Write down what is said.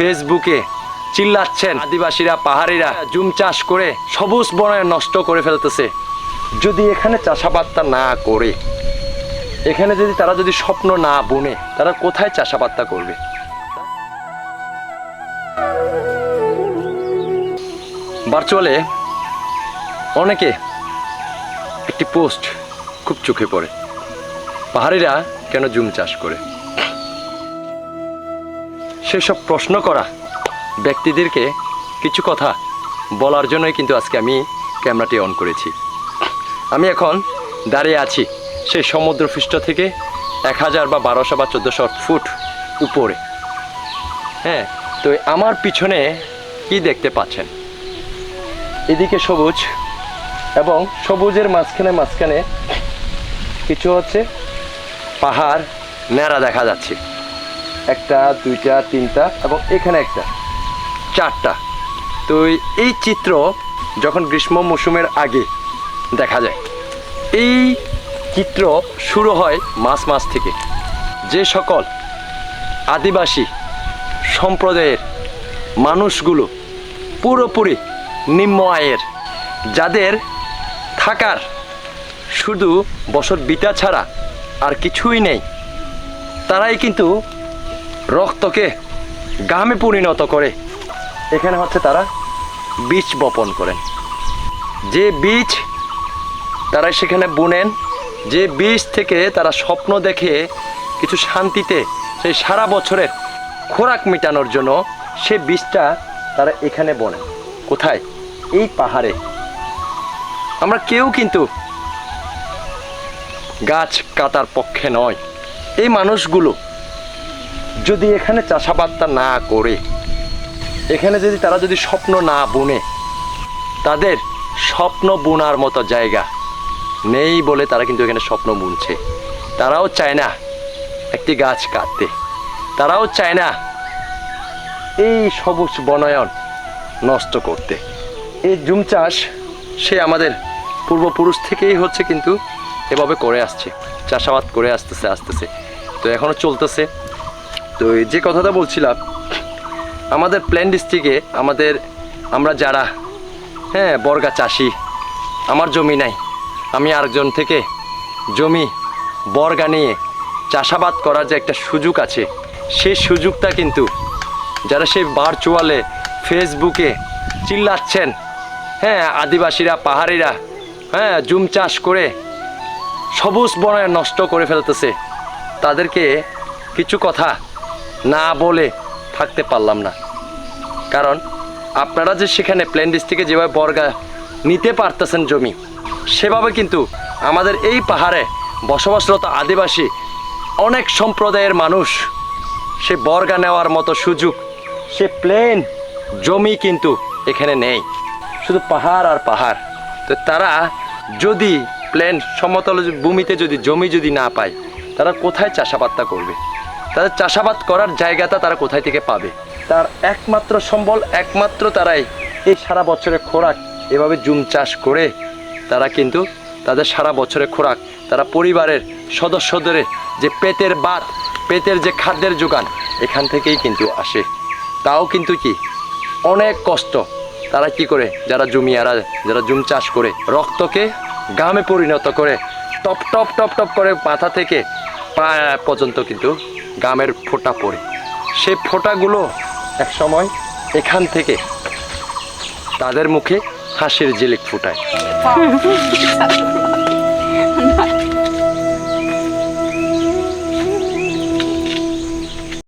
ফেসবুকে চিল্লাচ্ছেন আদিবাসীরা, পাহাড়িরা, জুম চাষ করে সবুজ বনায় নষ্ট করে ফেলতেছে। যদি এখানে চাষাবাদটা না করে, এখানে যদি তারা যদি স্বপ্ন না বুনে, তারা কোথায় চাষাবাদটা করবে? ভার্চুয়ালে অনেকে একটি পোস্ট খুব চোখে পড়ে। পাহাড়িরা কেন জুম চাষ করে? সেসব প্রশ্ন করা ব্যক্তিদেরকে কিছু কথা বলার জন্যই কিন্তু আজকে আমি ক্যামেরাটি অন করেছি। আমি এখন দাঁড়িয়ে আছি সেই সমুদ্রপৃষ্ঠ থেকে এক হাজার বা বারোশো বা চোদ্দোশো ফুট উপরে। হ্যাঁ তো আমার পিছনে কি দেখতে পাচ্ছেন? এদিকে সবুজ এবং সবুজের মাঝখানে মাঝখানে কিছু হচ্ছে পাহাড়, ন্যাড়া দেখা যাচ্ছে। একটা, দুইটা, তিনটা এবং এখানে একটা। চারটা। তো এই চিত্র যখন গ্রীষ্ম মৌসুমের আগে দেখা যায়, এই চিত্র শুরু হয় মাস মাস থেকে। যে সকল আদিবাসী সম্প্রদায়ের মানুষগুলো পুরোপুরি নিম্ন আয়ের, যাদের থাকার শুধু বছর বিটা ছাড়া আর কিছুই নেই, তারাই কিন্তু রক্তকে গামে পরিণত করে। এখানে হচ্ছে তারা বীজ বপন করেন। যে বীজ তারা সেখানে বুনেন, যে বীজ থেকে তারা স্বপ্ন দেখে কিছু শান্তিতে সেই সারা বছরের খোরাক মেটানোর জন্য সে বীজটা তারা এখানে বনে কোথায়? এই পাহাড়ে। আমরা কেউ কিন্তু গাছ কাটার পক্ষে নয়। এই মানুষগুলো যদি এখানে চাষাবাদটা না করে, এখানে যদি তারা যদি স্বপ্ন না বুনে, তাদের স্বপ্ন বোনার মতো জায়গা নেই বলে তারা কিন্তু এখানে স্বপ্ন বুনছে। তারাও চায় না একটি গাছ কাটতে। তারাও চায় না এই সবুজ বনায়ন নষ্ট করতে। এই জুম চাষ সে আমাদের পূর্বপুরুষ থেকেই হচ্ছে কিন্তু এভাবে করে আসছে, চাষাবাদ করে আসতেছে আসতেছে। তো এখনও চলতেছে। তো যে কথাটা বলছিলাম, আমাদের প্ল্যান ডিস্ট্রিক্টে আমাদের, আমরা যারা হ্যাঁ বর্গা চাষি, আমার জমি নাই, আমি আরেকজন থেকে জমি, বর্গা নিয়ে চাষাবাদ করার যে একটা সুযোগ আছে, সেই সুযোগটা কিন্তু যারা সেই ভার্চুয়ালে ফেসবুকে চিল্লাচ্ছেন হ্যাঁ আদিবাসীরা, পাহাড়িরা হ্যাঁ জুম চাষ করে সবুজ বনায় নষ্ট করে ফেলতেছে, তাদেরকে কিছু কথা না বলে থাকতে পারলাম না। কারণ আপনারা যে সেখানে প্লেন ডিস্ট্রিক্টে যেভাবে বর্গা নিতে পারতেছেন জমি, সেভাবে কিন্তু আমাদের এই পাহাড়ে বসবাসরত আদিবাসী অনেক সম্প্রদায়ের মানুষ সে বর্গা নেওয়ার মতো সুযোগ, সে প্লেন জমি কিন্তু এখানে নেই। শুধু পাহাড় আর পাহাড়। তো তারা যদি প্লেন সমতল ভূমিতে যদি জমি যদি না পায়, তারা কোথায় চাষাবাদটা করবে? তাদের চাষাবাদ করার জায়গাটা তারা কোথায় থেকে পাবে? তার একমাত্র সম্বল, একমাত্র তারাই এই সারা বছরের খোরাক। এভাবে জুম চাষ করে তারা কিন্তু তাদের সারা বছরের খোরাক। তারা পরিবারের সদস্যদের যে পেটের বাত পেটের যে খাদ্যের যোগান, এখান থেকেই কিন্তু আসে। তাও কিন্তু কি? অনেক কষ্ট। তারা কি করে? যারা জমিয়ারা, যারা জুম চাষ করে, রক্তকে গামে পরিণত করে, টপ টপ টপ টপ করে মাথা থেকে পা পর্যন্ত কিন্তু গামের ফোঁটা পড়ে। সেই ফোঁটাগুলো এক সময় এখান থেকে তাদের মুখে হাসির জিলিক ফুটায়।